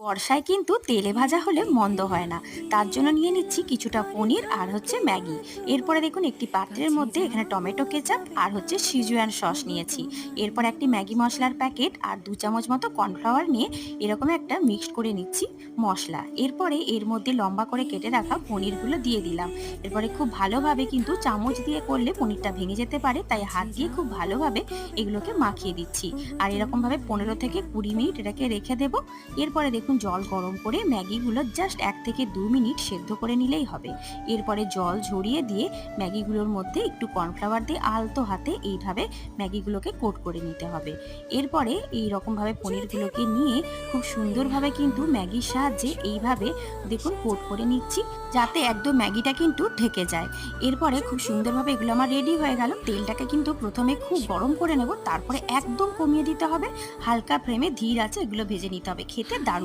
বর্ষায় কিন্তু তেলে ভাজা হলে মন্দ হয় না। তার জন্য নিয়ে নিচ্ছি কিছুটা পনির আর হচ্ছে ম্যাগি। এরপরে দেখুন, একটি পাত্রের মধ্যে এখানে টমেটো কেচাপ আর হচ্ছে সিজুয়ান সস নিয়েছি। এরপর একটি ম্যাগি মশলার প্যাকেট আর দু চামচ মতো কর্নফ্লাওয়ার নিয়ে এরকম একটা মিক্সড করে নিচ্ছি মশলা। এরপরে এর মধ্যে লম্বা করে কেটে রাখা পনিরগুলো দিয়ে দিলাম। এরপরে খুব ভালোভাবে কিন্তু চামচ দিয়ে করলে পনিরটা ভেঙে যেতে পারে, তাই হাত দিয়ে খুব ভালোভাবে এগুলোকে মাখিয়ে দিচ্ছি। আর এরকমভাবে পনেরো থেকে কুড়ি মিনিট এটাকে রেখে দেবো। এরপরে দেখুন জল গরম করে ম্যাগিগুলো জাস্ট এক থেকে দু মিনিট সেদ্ধ করে নিলেই হবে। এরপরে জল ঝরিয়ে দিয়ে ম্যাগিগুলোর মধ্যে একটু কর্নফ্লাওয়ার দিয়ে আলতো হাতে এইভাবে ম্যাগিগুলোকে কোট করে নিতে হবে। এরপরে এই রকমভাবে পনিরগুলোকে নিয়ে খুব সুন্দরভাবে কিন্তু ম্যাগির সাহায্যে এইভাবে দেখুন কোট করে নিচ্ছি, যাতে একদম ম্যাগিটা কিন্তু ঢেকে যায়। এরপরে খুব সুন্দরভাবে এগুলো আমার রেডি হয়ে গেল। তেলটাকে কিন্তু প্রথমে খুব গরম করে নেব, তারপরে একদম কমিয়ে দিতে হবে। হালকা ফ্লেমে ধীর আছে, এগুলো ভেজে নিতে হবে। খেতে দারুণ